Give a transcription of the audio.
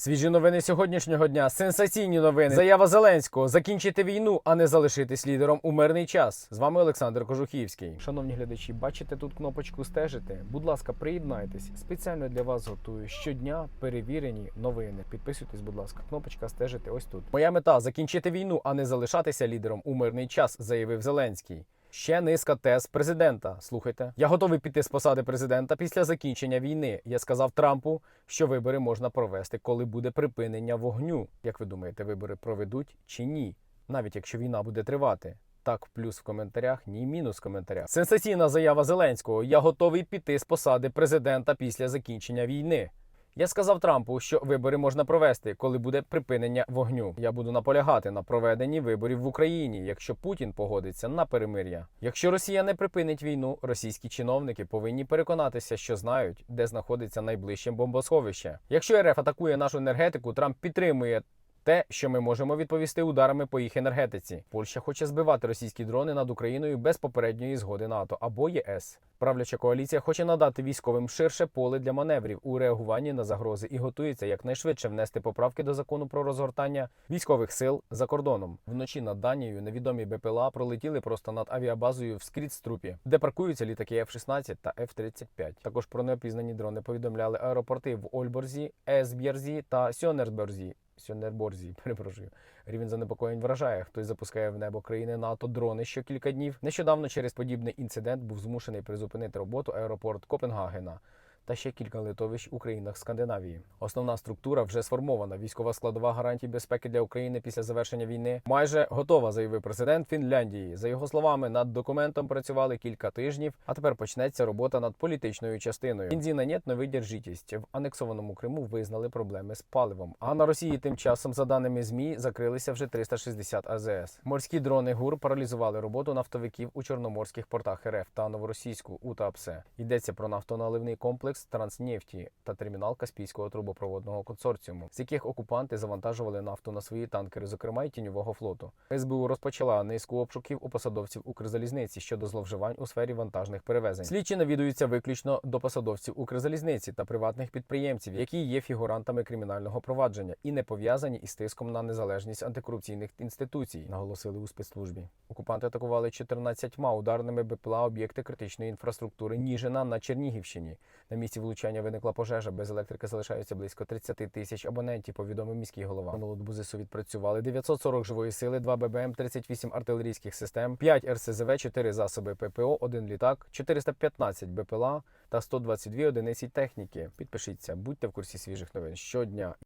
Свіжі новини сьогоднішнього дня. Сенсаційні новини. Заява Зеленського закінчити війну, а не залишитись лідером у мирний час. З вами Олександр Кожухівський. Шановні глядачі, бачите тут кнопочку стежити. Будь ласка, приєднайтесь. Спеціально для вас готую щодня перевірені новини. Підписуйтесь, будь ласка. Кнопочка стежити ось тут. Моя мета закінчити війну, а не залишатися лідером у мирний час, заявив Зеленський. Ще низка тез президента. Слухайте, я готовий піти з посади президента після закінчення війни. Я сказав Трампу, що вибори можна провести, коли буде припинення вогню. Як ви думаєте, вибори проведуть чи ні? Навіть якщо війна буде тривати. Так, плюс в коментарях, ні, мінус в коментарях. Сенсаційна заява Зеленського. Я готовий піти з посади президента після закінчення війни. Я сказав Трампу, що вибори можна провести, коли буде припинення вогню. Я буду наполягати на проведенні виборів в Україні, якщо Путін погодиться на перемир'я. Якщо Росія не припинить війну, російські чиновники повинні переконатися, що знають, де знаходиться найближче бомбосховище. Якщо РФ атакує нашу енергетику, Трамп підтримує. Те, що ми можемо відповісти ударами по їх енергетиці. Польща хоче збивати російські дрони над Україною без попередньої згоди НАТО або ЄС. Правляча коаліція хоче надати військовим ширше поле для маневрів у реагуванні на загрози і готується якнайшвидше внести поправки до закону про розгортання військових сил за кордоном. Вночі над Данією невідомі БПЛА пролетіли просто над авіабазою в Скрітструпі, де паркуються літаки F-16 та F-35. Також про неопізнані дрони повідомляли аеропорти в Ольборзі, Есб'єрзі та Сьонерберзі. Сьонерборзі, перепрошую. Рівень занепокоєнь вражає. Хтось запускає в небо країни НАТО дрони що кілька днів. Нещодавно через подібний інцидент був змушений призупинити роботу аеропорт Копенгагена. Та ще кілька литовищ у країнах Скандинавії. Основна структура вже сформована. Військова складова гарантій безпеки для України після завершення війни майже готова, заявив президент Фінляндії. За його словами, над документом працювали кілька тижнів, а тепер почнеться робота над політичною частиною. Бензина нет, не видержітість. В анексованому Криму визнали проблеми з паливом. А на Росії тим часом, за даними змі, закрилися вже 360 АЗС. Морські дрони ГУР паралізували роботу нафтовиків у чорноморських портах РФ та новоросійську УТАПСЕ. Йдеться про нафтоналивний комплекс Транснефті та термінал Каспійського трубопроводного консорціуму, з яких окупанти завантажували нафту на свої танкери, зокрема й тіньового флоту. СБУ розпочала низку обшуків у посадовців Укрзалізниці щодо зловживань у сфері вантажних перевезень. Слідчі навідуються виключно до посадовців Укрзалізниці та приватних підприємців, які є фігурантами кримінального провадження і не пов'язані із тиском на незалежність антикорупційних інституцій, наголосили у спецслужбі. Окупанти атакували 14 ударними БПЛА об'єкти критичної інфраструктури Ніжина на Чернігівщині. На місці влучання виникла пожежа. Без електрики залишаються близько 30 тисяч абонентів. Повідомив міський голова. Молодбузису відпрацювали 940 живої сили, 2 ББМ, 38 артилерійських систем, 5 РСЗВ, 4 засоби ППО, 1 літак, 415 БПЛА та 122 одиниці техніки. Підпишіться, будьте в курсі свіжих новин щодня.